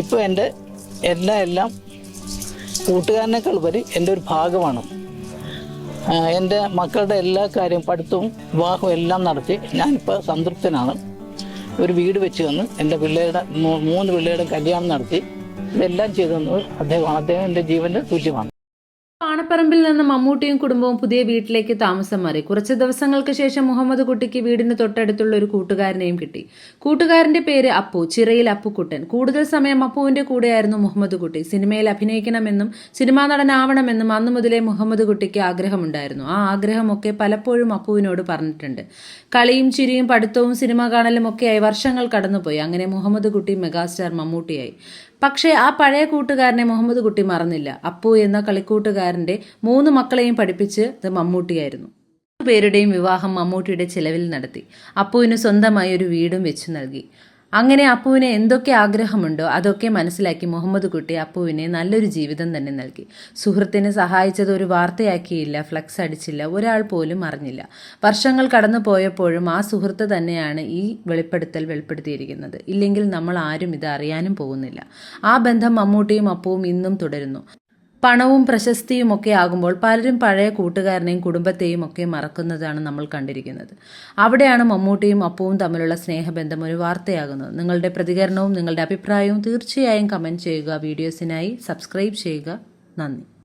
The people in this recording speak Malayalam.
ഇപ്പോൾ എന്റെ എല്ലാം എല്ലാം കൂട്ടുകാരനേക്കാൾ ഉപരി എന്റെ ഒരു ഭാഗമാണ്. എന്റെ മക്കളുടെ എല്ലാ കാര്യവും പഠിത്തവും വിവാഹവും എല്ലാം നടത്തി ഞാനിപ്പോൾ സംതൃപ്തനാണ്. ഒരു വീട് വെച്ച് തന്ന് എന്റെ പിള്ളേരുടെ മൂന്ന് പിള്ളേരുടെ കല്യാണം നടത്തി ഇതെല്ലാം ചെയ്തു തന്നത് അദ്ദേഹമാണ്. അദ്ദേഹം എന്റെ ജീവന്റെ തുല്യമാണ് പാണപ്പറമ്പിൽ നിന്ന് മമ്മൂട്ടിയും കുടുംബവും പുതിയ വീട്ടിലേക്ക് താമസം മാറി. കുറച്ച് ദിവസങ്ങൾക്ക് ശേഷം മുഹമ്മദ് കുട്ടിക്ക് വീടിന് തൊട്ടടുത്തുള്ള ഒരു കൂട്ടുകാരനെയും കിട്ടി. കൂട്ടുകാരന്റെ പേര് അപ്പു ചിറയിൽ അപ്പുക്കുട്ടൻ. കൂടുതൽ സമയം അപ്പുവിന്റെ കൂടെയായിരുന്നു മുഹമ്മദ് കുട്ടി. സിനിമയിൽ അഭിനയിക്കണമെന്നും സിനിമാ നടനാവണമെന്നും അന്നു മുതലേ മുഹമ്മദ് കുട്ടിക്ക് ആഗ്രഹമുണ്ടായിരുന്നു. ആ ആഗ്രഹമൊക്കെ പലപ്പോഴും അപ്പുവിനോട് പറഞ്ഞിട്ടുണ്ട്. കളിയും ചിരിയും പഠിത്തവും സിനിമ കാണലും ഒക്കെയായി വർഷങ്ങൾ കടന്നുപോയി. അങ്ങനെ മുഹമ്മദ് കുട്ടി മെഗാസ്റ്റാർ മമ്മൂട്ടിയായി. പക്ഷേ ആ പഴയ കൂട്ടുകാരനെ മുഹമ്മദ് കുട്ടി മറന്നില്ല. അപ്പു എന്ന കളിക്കൂട്ടുകാരന്റെ മൂന്ന് മക്കളെയും പഠിപ്പിച്ച് ഇത് മമ്മൂട്ടിയായിരുന്നു. പേരുടെയും വിവാഹം മമ്മൂട്ടിയുടെ ചിലവിൽ നടത്തി. അപ്പുവിന് സ്വന്തമായി ഒരു വീടും വെച്ചു നൽകി. അങ്ങനെ അപ്പുവിന് എന്തൊക്കെ ആഗ്രഹമുണ്ടോ അതൊക്കെ മനസ്സിലാക്കി മുഹമ്മദ് കുട്ടി അപ്പുവിനെ നല്ലൊരു ജീവിതം തന്നെ നൽകി. സുഹൃത്തിനെ സഹായിച്ചത് ഒരു വാർത്തയാക്കിയില്ല ഫ്ലക്സ് അടിച്ചില്ല ഒരാൾ പോലും അറിഞ്ഞില്ല. വർഷങ്ങൾ കടന്നു പോയപ്പോഴും ആ സുഹൃത്ത് തന്നെയാണ് ഈ വെളിപ്പെടുത്തൽ വെളിപ്പെടുത്തിയിരിക്കുന്നത്. ഇല്ലെങ്കിൽ നമ്മൾ ആരും ഇത് അറിയാനും പോകുന്നില്ല. ആ ബന്ധം മമ്മൂട്ടിയും അപ്പുവും ഇന്നും തുടരുന്നു. പണവും പ്രശസ്തിയും ഒക്കെ ആകുമ്പോൾ പലരും പഴയ കൂട്ടുകാരനെയും കുടുംബത്തെയും ഒക്കെ മറക്കുന്നതാണ് നമ്മൾ കണ്ടിരിക്കുന്നത്. അവിടെയാണ് മമ്മൂട്ടിയും അപ്പവും തമ്മിലുള്ള സ്നേഹബന്ധം ഒരു വാർത്തയാകുന്നത്. നിങ്ങളുടെ പ്രതികരണവും നിങ്ങളുടെ അഭിപ്രായവും തീർച്ചയായും കമന്റ് ചെയ്യുക. വീഡിയോസിനായി സബ്സ്ക്രൈബ് ചെയ്യുക. നന്ദി.